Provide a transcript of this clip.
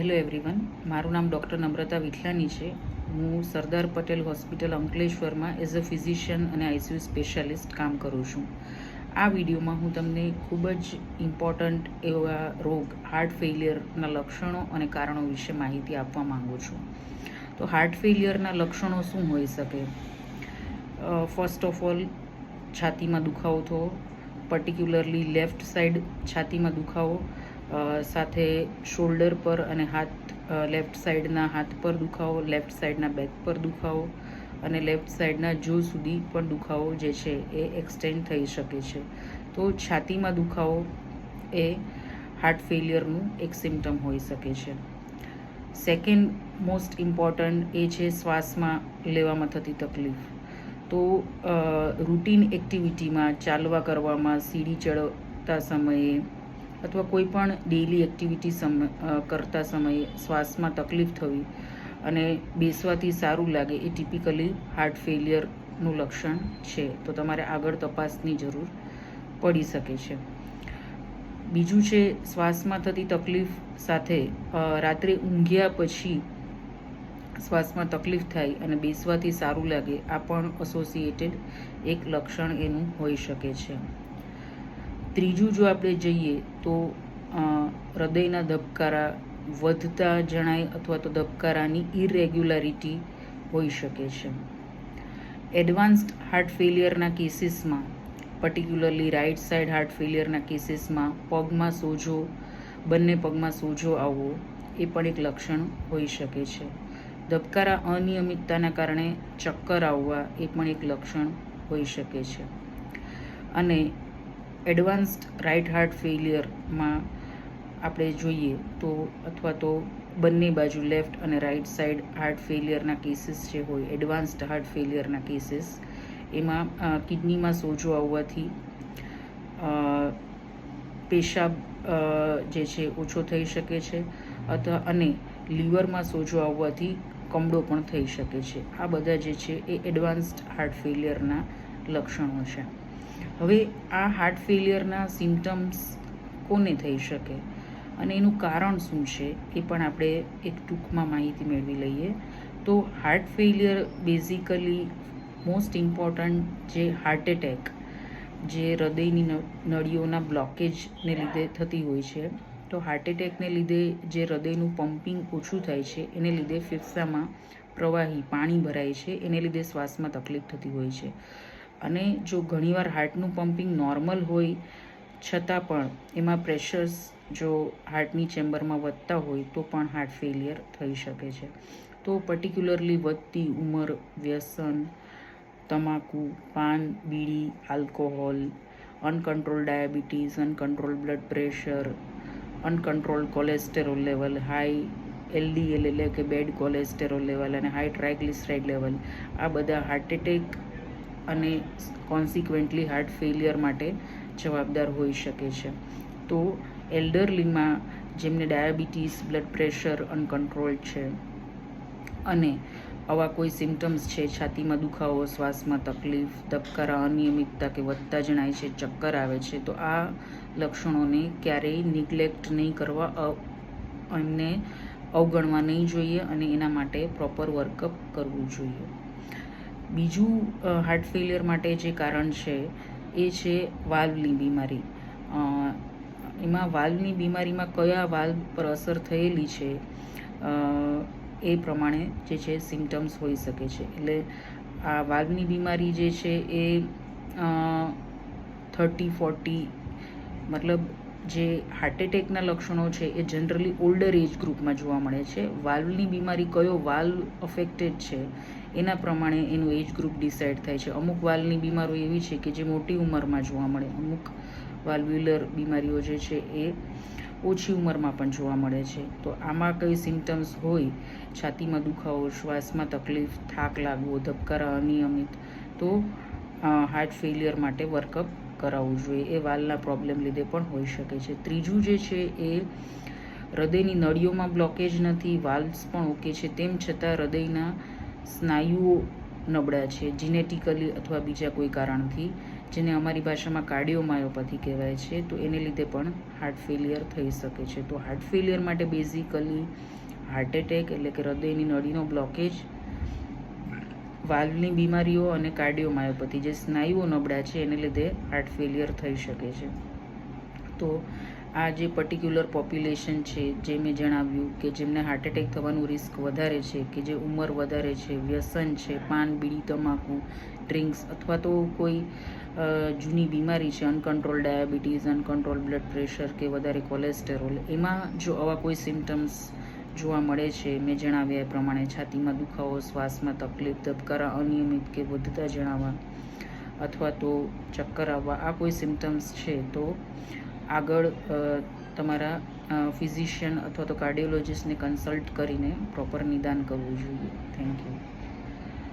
Hello everyone મારું નામ doctor નમ્રતા વિઠલાની છે. હું સરદાર પટેલ હોસ્પિટલ અંકલેશ્વરમાં એઝ અ ફિઝિશિયન અને આઈસીયુ સ્પેશિયાલિસ્ટ કામ કરું છું. આ વિડીયોમાં હું તમને ખૂબ જ ઇમ્પોર્ટન્ટ એવા રોગ હાર્ટ ફેલિયરના લક્ષણો અને કારણો વિશે માહિતી આપવા માગું છું. તો હાર્ટ ફેલિયરના લક્ષણો શું હોઈ શકે? ફર્સ્ટ ઓફ ઓલ છાતીમાં દુખાવો થવો. પર્ટિક્યુલરલી લેફ્ટ સાઈડ છાતીમાં દુખાવો. સાથે શોલ્ડર પર અને હાથ લેફ્ટ સાઈડના હાથ પર દુખાવો લેફ્ટ સાઈડના બેક પર દુખાવો અને લેફ્ટ સાઈડના જો સુધી પણ દુખાવો જે છે એ એક્સટેન્ડ થઈ શકે છે. તો છાતીમાં દુખાવો એ હાર્ટ ફેલિયરનું એક સિમ્ટમ હોઈ શકે છે. સેકન્ડ મોસ્ટ ઇમ્પોર્ટન્ટ એ છે શ્વાસમાં લેવામાં થતી તકલીફ. તો રૂટીન એક્ટિવિટીમાં ચાલવા કરવામાં સીડી ચડતા સમયે અથવા કોઈ પણ ડેઇલી એક્ટિવિટી સમ કરતા સમયે શ્વાસમાં તકલીફ થવી અને બેસવાથી સારું લાગે એ ટિપિકલી હાર્ટ ફેલિયરનું લક્ષણ છે. તો તમારે આગળ તપાસની જરૂર પડી શકે છે. બીજું છે, શ્વાસમાં થતી તકલીફ સાથે રાત્રે ઊંઘ્યા પછી શ્વાસમાં તકલીફ થાય અને બેસવાથી સારું લાગે આ પણ એસોસિએટેડ એક લક્ષણ એનું હોઈ શકે છે. ત્રીજું જો આપણે જઈએ તો હૃદયના ધબકારા વધતા જણાય અથવા તો ધબકારાની ઇરેગ્યુલારિટી હોઈ શકે છે. એડવાન્સ્ડ હાર્ટ ફેલિયરના કેસીસમાં પર્ટિક્યુલરલી રાઇટ સાઇડ હાર્ટ ફેલિયરના કેસીસમાં પગમાં સોજો, બંને પગમાં સોજો આવવો, એ પણ એક લક્ષણ હોઈ શકે છે. ધબકારા અનિયમિતતાના કારણે ચક્કર આવવા એ પણ એક લક્ષણ હોઈ શકે છે. અને એડવાન્સ્ડ રાઇટ હાર્ટ ફેલિયરમાં આપણે જોઈએ તો અથવા તો બંને બાજુ લેફ્ટ અને રાઇટ સાઈડ હાર્ટ ફેલિયરના કેસીસ જે હોય, એડવાન્સ્ડ હાર્ટ ફેલિયરના કેસીસ, એમાં કિડનીમાં સોજો આવવાથી પેશાબ જે છે ઓછો થઈ શકે છે અથવા અને લીવરમાં સોજો આવવાથી કમળો પણ થઈ શકે છે. આ બધા જે છે એ એડવાન્સ્ડ હાર્ટ ફેલિયરના લક્ષણો છે. હવે આ હાર્ટ ફેલિયરના સિમ્ટમ્સ કોને થઈ શકે? અને એનું કારણ શું છે? એ પણ આપણે એક ટૂંકમાં માહિતી મેળવી લઈએ. તો heart failure basically most important જે હાર્ટ એટેક જે હૃદયની નળીઓના બ્લોકેજને લીધે થતી હોય છે. તો હાર્ટ એટેકને લીધે જે હૃદયનું પમ્પિંગ ઓછું થાય છે, એને લીધે ફેફસામાં પ્રવાહી પાણી ભરાય છે, એને લીધે શ્વાસમાં તકલીફ થતી હોય છે. અને જો ઘણીવાર હાર્ટનું પમ્પિંગ નોર્મલ હોય, છતાં પણ એમાં પ્રેશર્સ જો હાર્ટની ચેમ્બરમાં વધતા હોય, તો પણ હાર્ટ ફેલિયર થઈ શકે છે. તો પર્ટિક્યુલરલી વધતી ઉંમર, વ્યસન, તમાકુ, પાન, બીડી, alcohol uncontrol diabetes uncontrol blood pressure uncontrol cholesterol level, high LDL એટલે કે બેડ કોલેસ્ટેરોલ લેવલ અને હાઈ ટ્રાયગ્લિસરાઇડ લેવલ, આ બધા હાર્ટ એટેક અને કોન્સિક્વન્ટલી હાર્ટ ફેલિયર માટે જવાબદાર હોઈ શકે છે. તો એલ્ડરલીમાં જેમને ડાયાબિટીસ બ્લડ પ્રેશર અનકન્ટ્રોલ છે અને આવા કોઈ સિમ્ટમ્સ છે, છાતીમાં દુખાવો, શ્વાસમાં તકલીફ, ધબકારા, અનિયમિતતા કે વધતા જણાય છે, ચક્કર આવે છે, તો આ લક્ષણોને ક્યારેય નિગ્લેક્ટ નહીં કરવા એમને અવગણવા નહીં જોઈએ અને એના માટે પ્રોપર વર્કઅપ કરવું જોઈએ. બીજું હાર્ટ ફેલિયર માટે જે કારણ છે, એ છે વાલ્વની બીમારી. એમાં વાલ્વની બીમારીમાં કયા વાલ્વ પર અસર થયેલી છે એ પ્રમાણે જે છે સિમ્ટમ્સ હોઈ શકે છે. એટલે આ વાલ્વની બીમારી જે છે એ થર્ટી ફોર્ટી મતલબ જે હાર્ટ એટેકના લક્ષણો છે એ જનરલી ઓલ્ડર એજ ગ્રુપમાં જોવા મળે છે. વાલ્વની બીમારી કયો વાલ્વ અફેક્ટેડ છે? એના પ્રમાણે એનું એજ ગ્રુપ ડિસાઇડ થાય છે. અમુક વાલ્વની બીમારીઓ એવી છે કે જે મોટી ઉંમરમાં જોવા મળે. અમુક વાલ્વ્યુલર બીમારીઓ જે છે એ ઓછી ઉંમરમાં પણ જોવા મળે છે. તો આમાં કઈ સિમ્ટમ્સ હોય? છાતીમાં દુખાવો, શ્વાસમાં તકલીફ, થાક લાગવો, ધબકારા, અનિયમિત. તો હાર્ટ ફેલિયર માટે વર્કઅપ કરાવવું જોઈએ, એ વાલના પ્રોબ્લેમ લીધે પણ હોઈ શકે છે. ત્રીજું જે છે એ હૃદયની નળીઓમાં બ્લોકેજ નથી વાલ્વ્સ પણ ઓકે છે, તેમ છતાં હૃદયના સ્નાયુઓ નબળા છે જીનેટિકલી અથવા બીજા કોઈ કારણથી, જેને અમારી ભાષામાં કાર્ડિયોમાયોપેથી કહેવાય છે, તો એને લીધે પણ હાર્ટ ફેલિયર થઈ શકે છે. તો હાર્ટ ફેલિયર માટે બેઝિકલી હાર્ટ એટેક એટલે કે હૃદયની નળીનો બ્લોકેજ વાલ્વની બીમારીઓ અને કાર્ડિયોમાયોપેથી જે સ્નાયુઓ નબળા છે, એને લીધે હાર્ટ ફેલિયર થઈ શકે છે. તો આ જે પર્ટિક્યુલર પોપ્યુલેશન છે, જે મેં જણાવ્યું કે જેમને હાર્ટ એટેક થવાનું રિસ્ક વધારે છે, કે જે ઉંમર વધારે છે, વ્યસન છે, પાન, બીડી, તમાકુ ડ્રિંક્સ અથવા તો કોઈ જૂની બીમારી છે uncontrol diabetes uncontrol blood pressure કે વધારે કોલેસ્ટેરોલ એમાં જો આવા કોઈ સિમ્ટમ્સ જોવા મળે છે. મેં જણાવ્યા એ પ્રમાણે છાતીમાં દુખાવો, શ્વાસમાં તકલીફ, ધબકારા, અનિયમિત કે વધતા જણાવવા અથવા તો ચક્કર આવવા, આ કોઈ સિમ્ટમ્સ છે તો આગળ તમારા ફિઝિશિયન અથવા તો કાર્ડિયોલોજિસ્ટને કન્સલ્ટ કરીને પ્રોપર નિદાન કરવું જોઈએ. Thank you